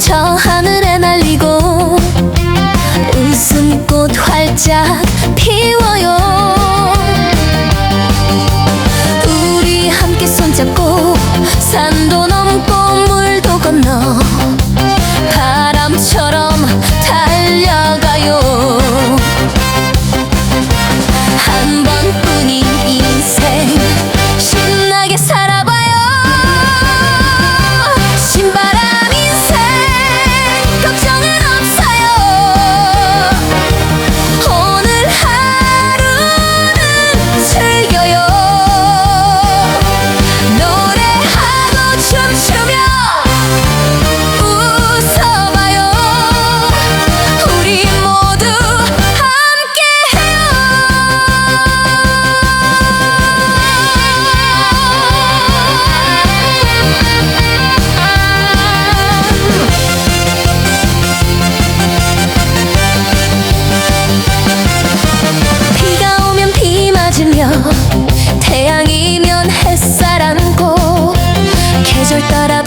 저 하늘에 날리고 웃음꽃 활짝 피워요. 우리 함께 손잡고 산도 넘고 물도 건너 覗いたら